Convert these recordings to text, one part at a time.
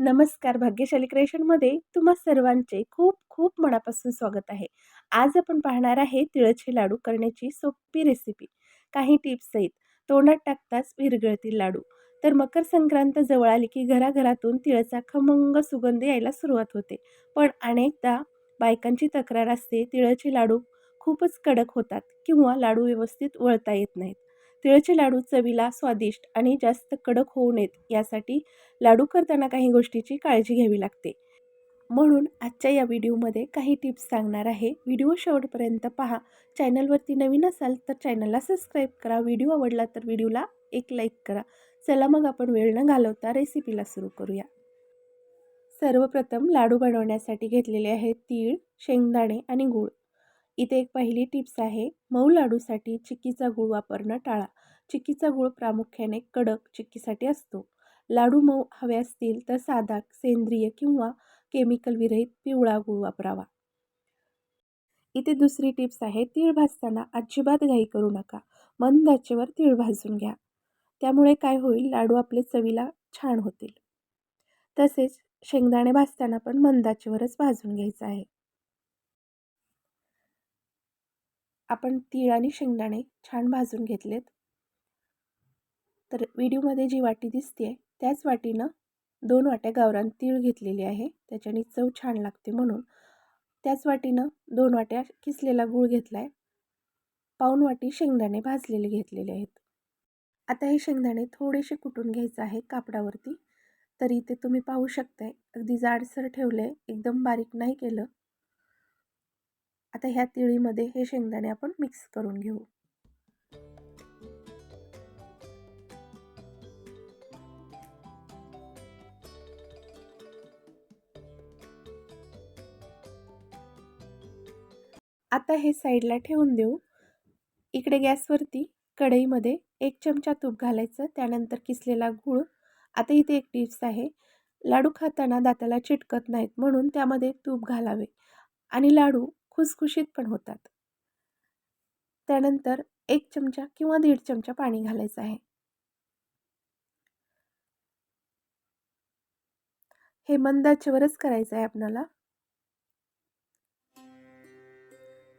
नमस्कार. भाग्यशाली क्रिएशनमध्ये तुम्हा सर्वांचे खूप खूप मनापासून स्वागत आहे. आज आपण पाहणार आहे तिळाचे लाडू करण्याची सोपी रेसिपी काही टिप्स तोंडात टाकताच विरगळतील लाडू. तर मकर संक्रांत जवळ आली की घराघरातून तिळाचा खमंग सुगंध यायला सुरुवात होते. पण अनेकदा बायकांची तक्रार असते तिळाचे लाडू खूपच कडक होतात किंवा लाडू व्यवस्थित वळता येत नाहीत. तिळाचे लाडू चवीला स्वादिष्ट आणि जास्त कडक होऊ नयेत यासाठी लाडू करताना काही गोष्टीची काळजी घ्यावी लागते. म्हणून आजच्या या व्हिडिओमध्ये काही टिप्स सांगणार आहे. व्हिडिओ शेवटपर्यंत पहा. चॅनलवरती नवीन असाल तर चॅनलला सबस्क्राईब करा. व्हिडिओ आवडला तर व्हिडिओला एक लाईक करा. चला मग आपण वेळ न घालवता रेसिपीला सुरू करूया. सर्वप्रथम लाडू बनवण्यासाठी घेतलेले आहेत तीळ शेंगदाणे आणि गूळ. इथे एक पहिली टिप्स आहे. मऊ लाडूसाठी चिक्कीचा गूळ वापरणं टाळा. चिक्कीचा गूळ प्रामुख्याने कडक चिक्कीसाठी असतो. लाडू मऊ हवे असतील तर साधा सेंद्रिय किंवा केमिकल विरहित पिवळा गूळ वापरावा. इथे दुसरी टिप्स आहे तीळ भाजताना अजिबात घाई करू नका. मंद आचेवर तीळ भाजून घ्या. त्यामुळे काय होईल लाडू आपले चवीला छान होतील. तसेच शेंगदाणे भाजताना पण मंदाचेवरच भाजून घ्यायचं आहे. आपण तीळ आणि शेंगदाणे छान भाजून घेतलेत. तर व्हिडिओमध्ये जी वाटी दिसते त्याच वाटीनं दोन वाट्या गावरान तीळ घेतलेली आहे. त्याच्याने चव छान लागते म्हणून. त्याच वाटीनं दोन वाट्या किसलेला गूळ घेतला आहे पाऊन वाटी शेंगदाणे भाजलेले घेतलेले आहेत. आता हे शेंगदाणे थोडेसे कुटून घ्यायचं आहे कापडावरती. तर इथे तुम्ही पाहू शकताय अगदी जाडसर ठेवलं आहे एकदम बारीक नाही केलं. आता ह्या तिळीमध्ये हे शेंगदाणे आपण मिक्स करून घेऊ. आता हे साईडला ठेवून देऊ. इकडे गॅसवरती कढईमध्ये एक चमचा तूप घालायचं त्यानंतर किसलेला गूळ. आता इथे एक टिप्स आहे लाडू खाताना दाताला चिटकत नाहीत म्हणून त्यामध्ये तूप घालावे. आणि लाडू खुसखुशीत पण होतात. त्यानंतर एक चमचा किंवा दीड चमचा पाणी घालायचं आहे. हे मंदाच्यावरच करायचं आहे आपणाला.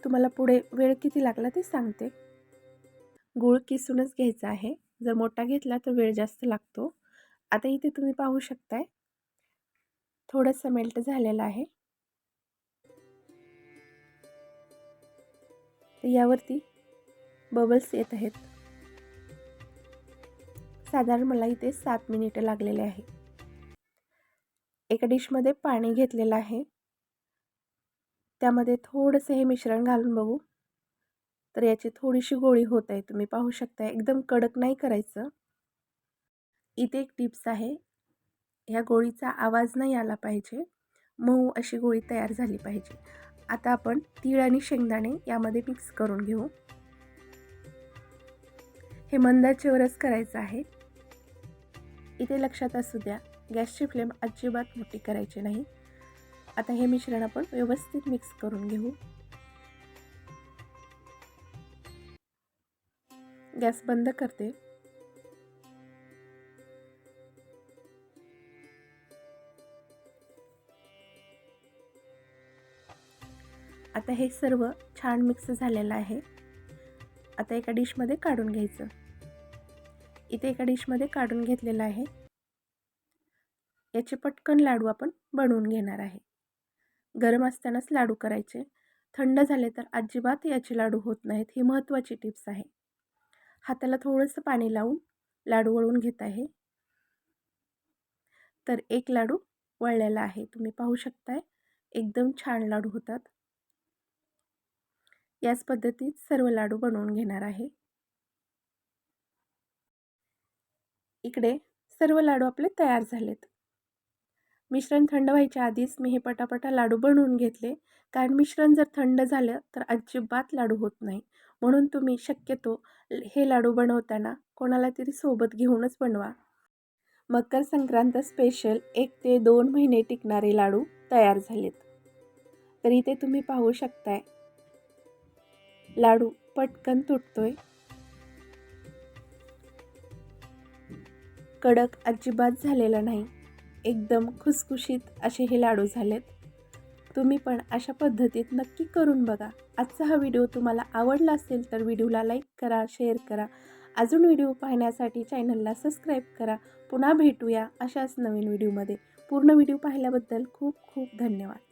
तुम्हाला पुढे वेळ किती लागला ते सांगते. गूळ किसूनच घ्यायचा आहे. जर मोठा घेतला तर वेळ जास्त लागतो. आता इथे तुम्ही पाहू शकताय. थोडंसं मेल्ट झालेलं आहे. तर यावरती बबल्स येत आहेत. साधारण मला इथे सात मिनिटं लागलेले आहे. एका डिशमध्ये पाणी घेतलेलं आहे. त्यामध्ये थोडंसं हे मिश्रण घालून बघू. तर याची थोडीशी गोळी होत आहे. तुम्ही पाहू शकता एकदम कडक नाही करायचं. इथे एक टिप्स आहे. ह्या गोळीचा आवाज नाही आला पाहिजे. मऊ अशी गोळी तयार झाली पाहिजे. आता आपण तीळ आणि शेंगदाणे यामध्ये मिक्स करून घेऊ. हे मंदाचेवरच करायचं आहे. इथे लक्षात असू द्या गॅसची फ्लेम अजिबात मोठी करायची नाही. आता हे मिश्रण आपण व्यवस्थित मिक्स करून घेऊ. गॅस बंद करते. आता हे सर्व छान मिक्स झालेलं आहे. आता एका डिशमध्ये काढून घ्यायचं. इथे एका डिशमध्ये काढून घेतलेलं आहे. याचे पटकन लाडू आपण बनवून घेणार आहे. गरम असतानाच लाडू करायचे. थंड झाले तर अजिबात याचे लाडू होत नाहीत ही महत्त्वाची टिप्स आहे. हाताला थोडंसं पाणी लावून लाडू वळून घेत आहे. तर एक लाडू वळलेला आहे. तुम्ही पाहू शकताय एकदम छान लाडू होतात. याच पद्धतीत सर्व लाडू बनवून घेणार आहे. इकडे सर्व लाडू आपले तयार झालेत. मिश्रण थंड व्हायच्या आधीच मी हे पटापटा लाडू बनवून घेतले. कारण मिश्रण जर थंड झालं तर अजिबात लाडू होत नाही. म्हणून तुम्ही शक्यतो हे लाडू बनवताना कोणाला तरी सोबत घेऊनच बनवा. मकर संक्रांत स्पेशल एक ते दोन महिने टिकणारे लाडू तयार झालेत. तर इथे तुम्ही पाहू शकताय. लाडू पटकन तुटतोय. कडक अजिबात झालेला नाही. एकदम खुसखुशीत असे हे लाडू झालेत. तुम्ही पण अशा पद्धतीत नक्की करून बघा. आजचा हा व्हिडिओ तुम्हाला आवडला असेल तर व्हिडिओला लाईक करा शेअर करा. अजून व्हिडिओ पाहण्यासाठी चॅनलला सबस्क्राईब करा. पुन्हा भेटूया अशाच नवीन व्हिडिओमध्ये. पूर्ण व्हिडिओ पाहिल्याबद्दल खूप खूप धन्यवाद.